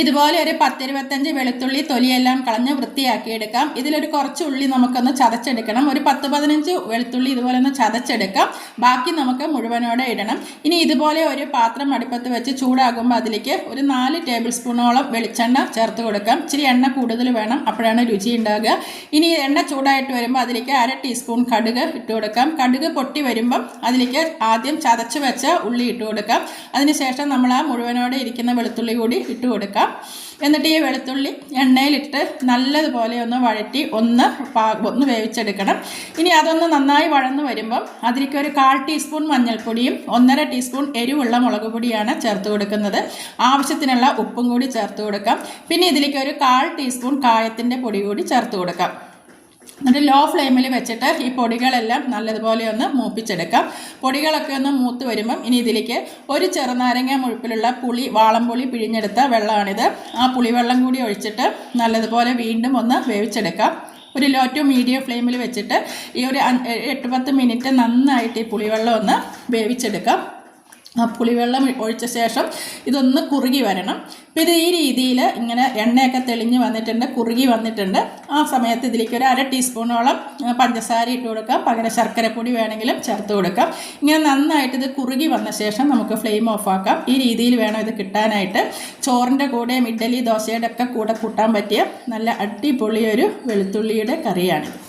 ഇതുപോലെ ഒരു പത്തിരുപത്തഞ്ച് വെളുത്തുള്ളി തൊലിയെല്ലാം കളഞ്ഞ് വൃത്തിയാക്കി എടുക്കാം ഇതിലൊരു കുറച്ച് ഉള്ളി നമുക്കൊന്ന് ചതച്ചെടുക്കണം. ഒരു പത്ത് പതിനഞ്ച് വെളുത്തുള്ളി ഇതുപോലെ ഒന്ന് ചതച്ചെടുക്കാം. ബാക്കി നമുക്ക് മുഴുവനോടെ ഇടണം. ഇനി ഇതുപോലെ ഒരു പാത്രം അടുപ്പത്ത് വെച്ച് ചൂടാകുമ്പോൾ അതിലേക്ക് ഒരു നാല് ടേബിൾ സ്പൂണോളം വെളിച്ചെണ്ണ ചേർത്ത് കൊടുക്കാം. ഇച്ചിരി എണ്ണ കൂടുതൽ വേണം. അപ്പോഴാണ് രുചി ഉണ്ടാകുക ഇനി എണ്ണ ചൂടായിട്ട് വരുമ്പോൾ അതിലേക്ക് അര ടീസ്പൂൺ കടുക് ഇട്ട് കൊടുക്കാം. കടുക് പൊട്ടി വരുമ്പം അതിലേക്ക് ആദ്യം ചതച്ച് വെച്ച ഉള്ളി ഇട്ട് കൊടുക്കാം. അതിനുശേഷം നമ്മൾ ആ മുഴുവനോടെ ഇരിക്കുന്ന വെളുത്തുള്ളി കൂടി ഇട്ട് കൊടുക്കാം. എന്നിട്ട് ഈ വെളുത്തുള്ളി എണ്ണയിലിട്ട് നല്ലതുപോലെ ഒന്ന് വഴറ്റി ഒന്ന് ഒന്ന് വേവിച്ചെടുക്കണം. ഇനി അതൊന്ന് നന്നായി വഴന്ന് വരുമ്പം അതിലേക്ക് ഒരു കാൽ ടീസ്പൂൺ മഞ്ഞൾപ്പൊടിയും ഒന്നര ടീസ്പൂൺ എരിവുള്ള മുളക് പൊടിയാണ് ചേർത്ത് കൊടുക്കുന്നത്. ആവശ്യത്തിനുള്ള ഉപ്പും കൂടി ചേർത്ത് കൊടുക്കാം. പിന്നെ ഇതിലേക്ക് ഒരു കാൽ ടീസ്പൂൺ കായത്തിന്റെ പൊടി കൂടി ചേർത്ത് കൊടുക്കാം. എന്നിട്ട് ലോ ഫ്ലെയിമിൽ വെച്ചിട്ട് ഈ പൊടികളെല്ലാം നല്ലതുപോലെ ഒന്ന് മൂപ്പിച്ചെടുക്കാം. പൊടികളൊക്കെ ഒന്ന് മൂത്ത് വരുമ്പം ഇനി ഇതിലേക്ക് ഒരു ചെറുനാരങ്ങ മുഴുപ്പിലുള്ള പുളി വാളംപുളി പിഴിഞ്ഞെടുത്ത വെള്ളമാണിത്. ആ പുളിവെള്ളം കൂടി ഒഴിച്ചിട്ട് നല്ലതുപോലെ വീണ്ടും ഒന്ന് വേവിച്ചെടുക്കാം. ഒരു ലോ ടു മീഡിയം ഫ്ലെയിമിൽ വെച്ചിട്ട് ഈ ഒരു എട്ട് പത്ത് മിനിറ്റ് നന്നായിട്ട് ഈ പുളിവെള്ളം ഒന്ന് വേവിച്ചെടുക്കാം. ആ പുളിവെള്ളം ഒഴിച്ച ശേഷം ഇതൊന്ന് കുറുകി വരണം. അപ്പോൾ ഇത് ഈ രീതിയിൽ ഇങ്ങനെ എണ്ണയൊക്കെ തെളിഞ്ഞ് വന്നിട്ടുണ്ട് കുറുകി വന്നിട്ടുണ്ട്. ആ സമയത്ത് ഇതിലേക്ക് ഒരു അര ടീസ്പൂണോളം പഞ്ചസാര ഇട്ട് കൊടുക്കാം. പകരം ശർക്കരപ്പൊടി വേണമെങ്കിലും ചേർത്ത് കൊടുക്കാം. ഇങ്ങനെ നന്നായിട്ട് ഇത് കുറുകി വന്ന ശേഷം നമുക്ക് ഫ്ലെയിം ഓഫ് ആക്കാം. ഈ രീതിയിൽ വേണം ഇത് കിട്ടാനായിട്ട്. ചോറിന്റെ കൂടെയും ഇഡ്ഡലി ദോശയുടെ ഒക്കെ കൂടെ കൂട്ടാൻ പറ്റിയ നല്ല അടിപൊളിയൊരു വെളുത്തുള്ളിയുടെ കറിയാണിത്.